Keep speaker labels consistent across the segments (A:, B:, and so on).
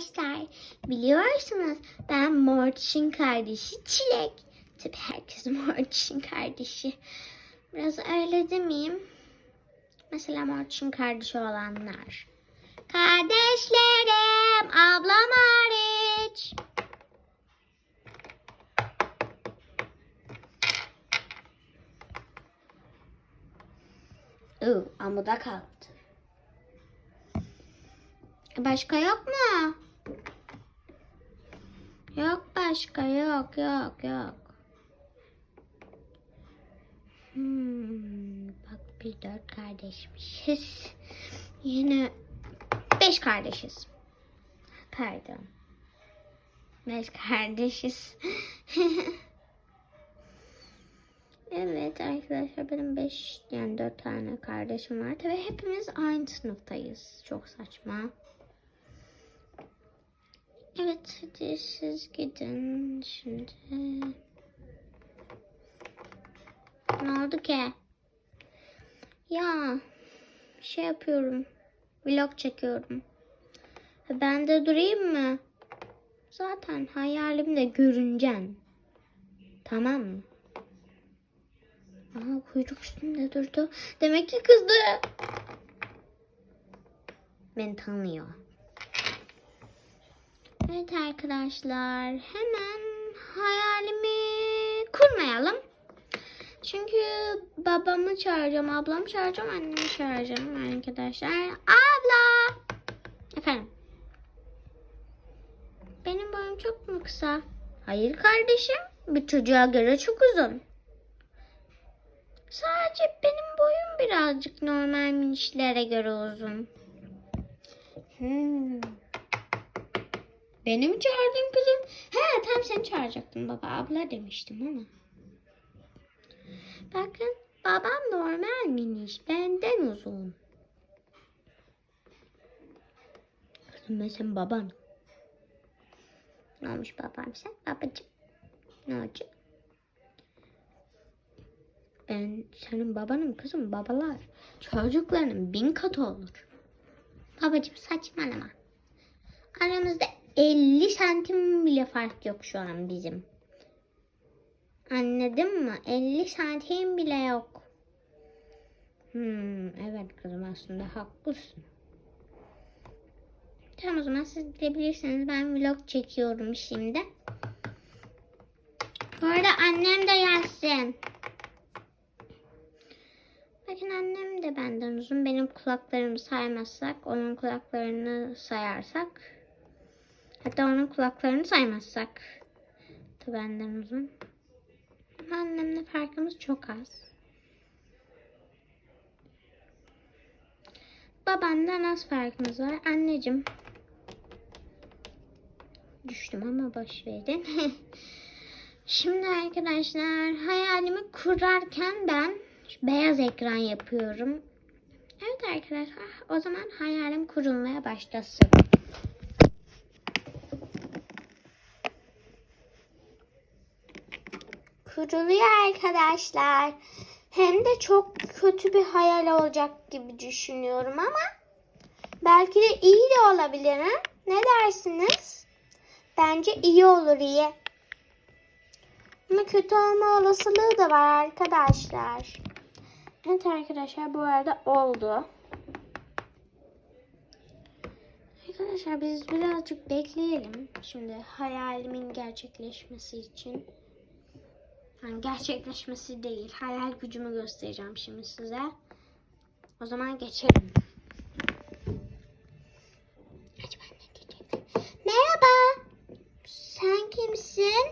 A: arkadaşlar. Biliyorsunuz ben Mortiş'in kardeşi Çilek. Tabii herkes Mortiş'in kardeşi. Biraz öyle demeyeyim. Mesela Mortiş'in kardeşi olanlar. Kardeşlerim, ablam hariç. Oo, amuda kalktı. Başka yok mu? Yok başka yok yok yok. Hmm, bak bir dört kardeşmişiz. Yine beş kardeşiz. Pardon. Beş kardeşiz. evet arkadaşlar benim beş yani dört tane kardeşim var. Tabii hepimiz aynı sınıftayız. Çok saçma. Evet hadi siz gidin şimdi. Ne oldu ki? Ya şey yapıyorum. Vlog çekiyorum. Ha, Ben de durayım mı? Zaten hayalimde görüneceksin. Tamam mı? Aha kuyruk üstünde durdu. Demek ki kızdı. Beni tanıyor. Evet arkadaşlar hemen hayalimi kurmayalım. Çünkü babamı çağıracağım, ablamı çağıracağım, annemi çağıracağım arkadaşlar. Abla! Efendim? Benim boyum çok mu kısa? Hayır kardeşim. Bir çocuğa göre çok uzun. Sadece benim boyum birazcık normal minişlere göre uzun. Hmm. Beni mi çağırdın kızım? He tam seni çağıracaktım baba. Abla demiştim ama. Bakın babam normal miniş. Benden uzun. Kızım ben senin baban. Ne olmuş babam sen? Babacım. Ne olacak? Ben senin babanım kızım. Babalar çocuklarının bin katı olur. Babacım saçmalama. Aramızda 50 santim bile fark yok şu an bizim. Anladın mı? 50 santim bile yok. Hmm, evet kızım aslında haklısın. Tamam o zaman siz gidebilirsiniz. Ben vlog çekiyorum şimdi. Bu arada annem de gelsin. Bakın annem de benden uzun. Benim kulaklarımı saymazsak, onun kulaklarını sayarsak. Hatta onun kulaklarını saymazsak. Da benden uzun. Annemle farkımız çok az. Babamdan az farkımız var. Anneciğim. Düştüm ama boş verin. Şimdi arkadaşlar hayalimi kurarken ben beyaz ekran yapıyorum. Evet arkadaşlar o zaman hayalim kurulmaya başlasın. Kuruluyor arkadaşlar. Hem de çok kötü bir hayal olacak gibi düşünüyorum ama belki de iyi de olabilir ha? Ne dersiniz? Bence iyi olur iyi. Ama kötü olma olasılığı da var arkadaşlar. Evet arkadaşlar bu arada oldu. Arkadaşlar biz birazcık bekleyelim. Şimdi hayalimin gerçekleşmesi için. Yani gerçekleşmesi değil. Hayal gücümü göstereceğim şimdi size. O zaman geçelim. Merhaba. Sen kimsin?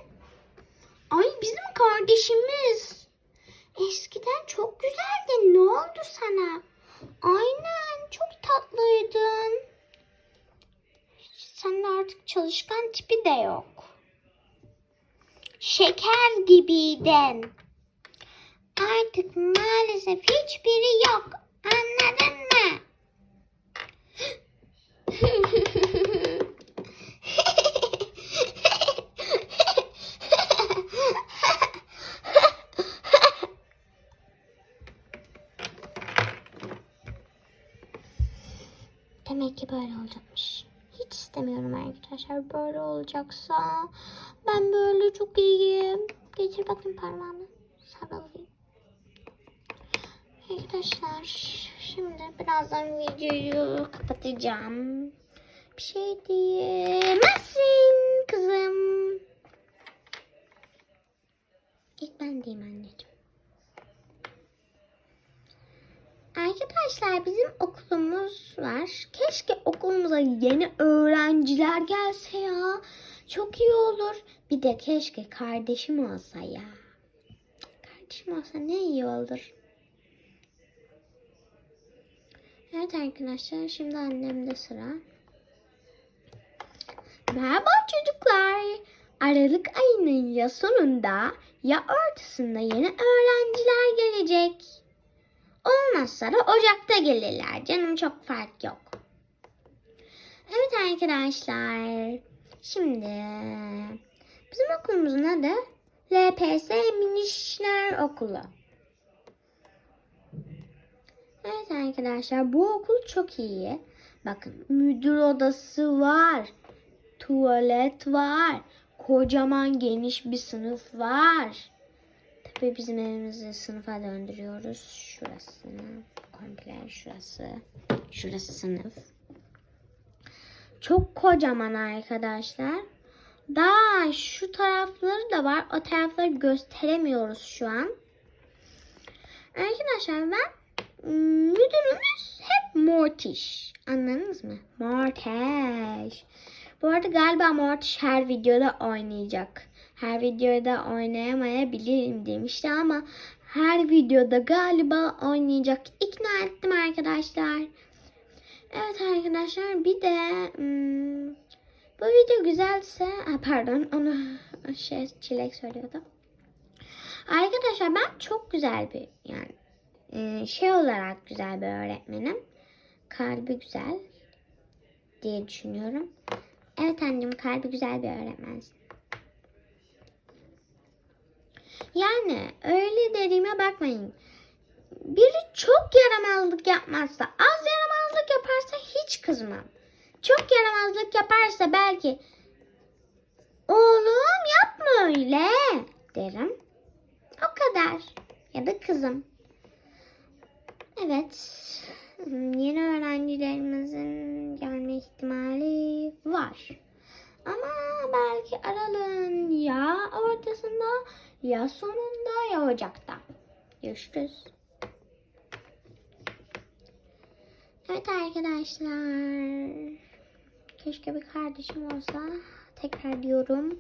A: Ay bizim kardeşimiz. Eskiden çok güzeldin. Ne oldu sana? Aynen çok tatlıydın. Sende artık çalışkan tipi de yok. Şeker gibiydin. Artık maalesef hiçbiri yok. Anladın mı? Demek ki böyle olacakmış. Hiç istemiyorum arkadaşlar. Böyle olacaksa ben böyle çok iyiyim. Getir bakayım parmağını. Sarılayım. Arkadaşlar şimdi birazdan videoyu kapatacağım. Bir şey diyemezsin kızım. İlk ben diyeyim anneciğim. Arkadaşlar bizim okulumuz var. Keşke okulumuza yeni öğrenciler gelse ya. Çok iyi olur. Bir de keşke kardeşim olsa ya. Kardeşim olsa ne iyi olur. Evet arkadaşlar şimdi annemde sıra. Merhaba çocuklar. Aralık ayının ya sonunda ya ortasında yeni öğrenciler gelecek. Olmazsa da Ocak'ta gelirler. Canım çok fark yok. Evet arkadaşlar. Şimdi bizim okulumuzun adı LPS Minişler Okulu. Evet arkadaşlar bu okul çok iyi. Bakın müdür odası var. Tuvalet var. Kocaman geniş bir sınıf var. Tabii bizim evimizi sınıfa döndürüyoruz. Şurası komple şurası. Şurası sınıf. Çok kocaman arkadaşlar. Daha şu tarafları da var. O tarafları gösteremiyoruz şu an. Arkadaşlar ben müdürümüz hep Mortiş. Anladınız mı? Mortiş. Bu arada galiba Mortiş her videoda oynayacak. Her videoda oynayamayabilirim demişti ama her videoda galiba oynayacak. İkna ettim arkadaşlar. Evet arkadaşlar bir de hmm, bu video güzelse pardon onu şey çilek söylüyordu. Arkadaşlar ben çok güzel bir yani e, şey olarak güzel bir öğretmenim. Kalbi güzel diye düşünüyorum. Evet anneciğim kalbi güzel bir öğretmensin. Yani öyle dediğime bakmayın. Biri çok yaramazlık yapmazsa, az yaramazlık yaparsa hiç kızmam. Çok yaramazlık yaparsa belki oğlum yapma öyle derim. O kadar. Ya da kızım. Evet. Yeni öğrencilerimizin gelme ihtimali var. Ama belki aralığın ya ortasında ya sonunda ya ocakta. Görüşürüz. Evet arkadaşlar. Keşke bir kardeşim olsa. Tekrar diyorum.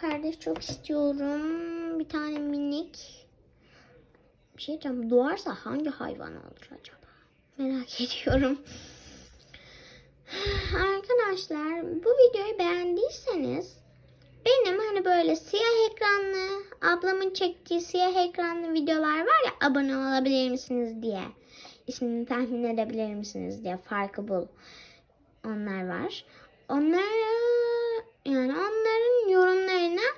A: Kardeş çok istiyorum. Bir tane minik. Bir şey diyeceğim. Doğarsa hangi hayvan olur acaba? Merak ediyorum. Arkadaşlar bu videoyu beğendiyseniz benim hani böyle siyah ekranlı ablamın çektiği siyah ekranlı videolar var ya abone olabilir misiniz diye ismini tahmin edebilir misiniz diye farkı bul. Onlar var. Onlara yani onların yorumlarına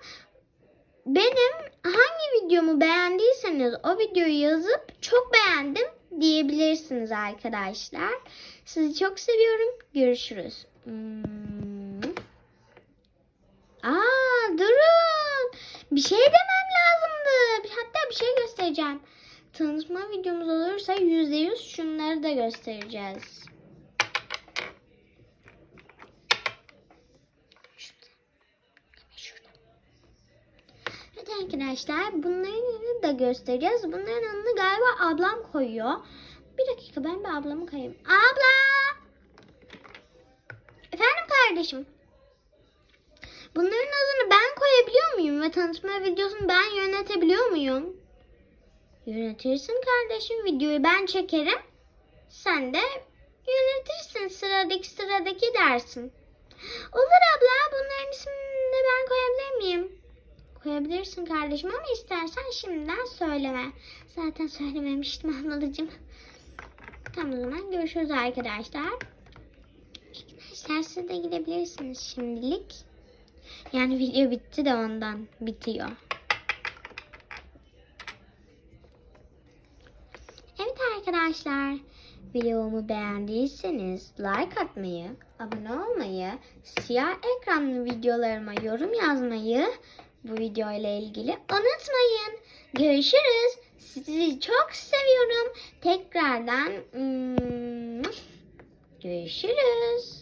A: benim hangi videomu beğendiyseniz o videoyu yazıp çok beğendim diyebilirsiniz arkadaşlar. Sizi çok seviyorum. Görüşürüz. Hmm. Aa durun. Bir şey demem lazımdı. Hatta bir şey göstereceğim. Tanışma videomuz olursa %100 şunları da göstereceğiz. Evet arkadaşlar bunları da göstereceğiz. Bunların adını galiba ablam koyuyor. Bir dakika ben bir ablamı koyayım. Abla! Efendim kardeşim? Bunların adını ben koyabiliyor muyum ve tanışma videosunu ben yönetebiliyor muyum? Yönetirsin kardeşim. Videoyu ben çekerim. Sen de yönetirsin. Sıradaki sıradaki dersin. Olur abla. Bunların ismini ben koyabilir miyim? Koyabilirsin kardeşim ama istersen şimdiden söyleme. Zaten söylememiştim ablacığım. Tamam o zaman görüşürüz arkadaşlar. Arkadaşlar siz de gidebilirsiniz şimdilik. Yani video bitti de ondan bitiyor. Arkadaşlar. Videomu beğendiyseniz like atmayı, abone olmayı, siyah ekranlı videolarıma yorum yazmayı bu video ile ilgili unutmayın. Görüşürüz. Sizi çok seviyorum. Tekrardan mm, görüşürüz.